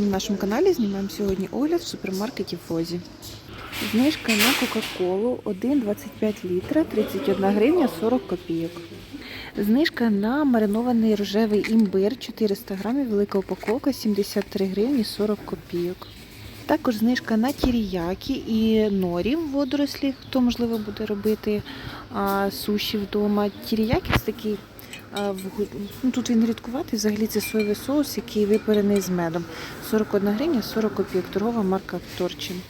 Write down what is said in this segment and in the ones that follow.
на нашому каналі. Знімаємо сьогодні огляд в супермаркеті Фозі. Знижка на Кока-Колу 1,25 літра, 31 гривня 40 копійок. Знижка на маринований рожевий імбир 400 грамів, велика упаковка 73 гривні 40 копійок. Також знижка на тіріякі і норі в водорослі, хто можливо буде робити а, суші вдома. Тіріякі це такий ну, тут він рідкуватий, взагалі це соєвий соус, який випарений з медом. 41 гривня 40 копійок, торгова марка Торчин.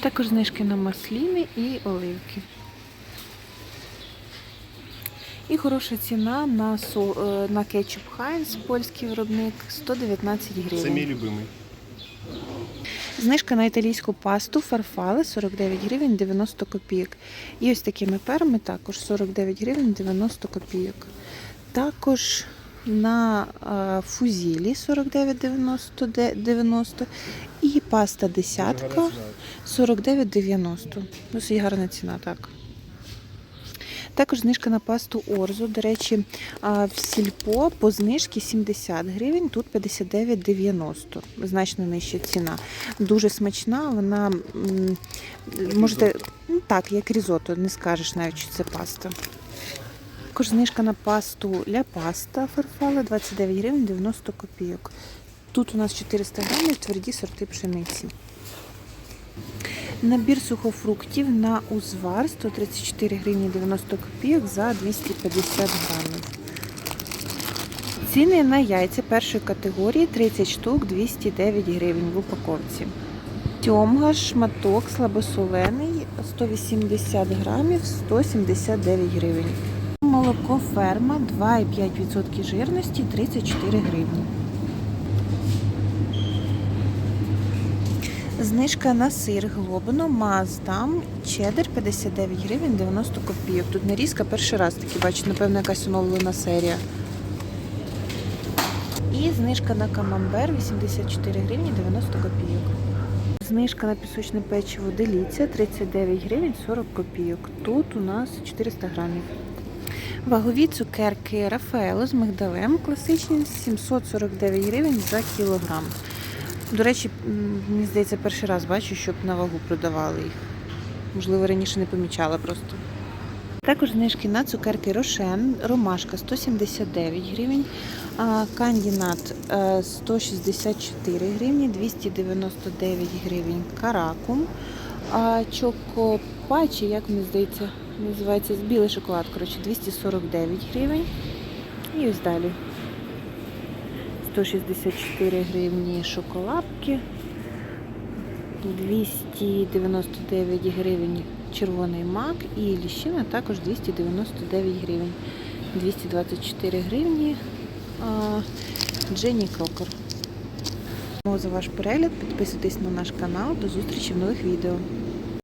Також знижки на масліни і оливки. І хороша ціна на, со, е, на кетчуп Хайнс, польський виробник, 119 гривень. Це мій любимий. Знижка на італійську пасту фарфали 49 гривень 90 копійок. І ось такими перами також 49 гривень 90 копійок. Також на е, фузілі 49,90 і паста десятка 49,90. Досить гарна ціна, так. Також знижка на пасту Орзу. До речі, в сільпо по знижці 70 гривень, тут 59,90. Значно нижча ціна. Дуже смачна, вона можете ну, так, як різото, не скажеш навіть, що це паста. Також знижка на пасту ля паста фарфала 29 гривень 90 копійок. Тут у нас 400 грамів тверді сорти пшениці. Набір сухофруктів на узвар 134 гривні 90 копійок за 250 грамів. Ціни на яйця першої категорії 30 штук 209 гривень в упаковці. Тьомга, шматок слабосолений 180 грамів 179 гривень. Молоко ферма 2,5% жирності 34 гривні. Знижка на сир глобино Маздам чеддер 59 гривень 90 копійок. Тут нарізка перший раз таки бачу, напевно, якась оновлена серія. І знижка на камамбер 84 гривні 90 копійок. Знижка на пісочне печиво деліця 39 гривень 40 копійок. Тут у нас 400 грамів. Вагові цукерки Рафаело з мигдалем класичні 749 гривень за кілограм. До речі, мені здається, перший раз бачу, щоб на вагу продавали їх. Можливо, раніше не помічала просто. Також знижки на цукерки Рошен, Ромашка 179 гривень, кандінат е, 164 гривні, 299 гривень каракум, чокопачі, як мені здається, називається білий шоколад, коротше, 249 гривень. І ось далі. 164 гривні шоколадки, 299 гривень червоний мак і ліщина також 299 гривень. 224 гривні Дженні Крокер. За ваш перегляд, підписуйтесь на наш канал. До зустрічі в нових відео.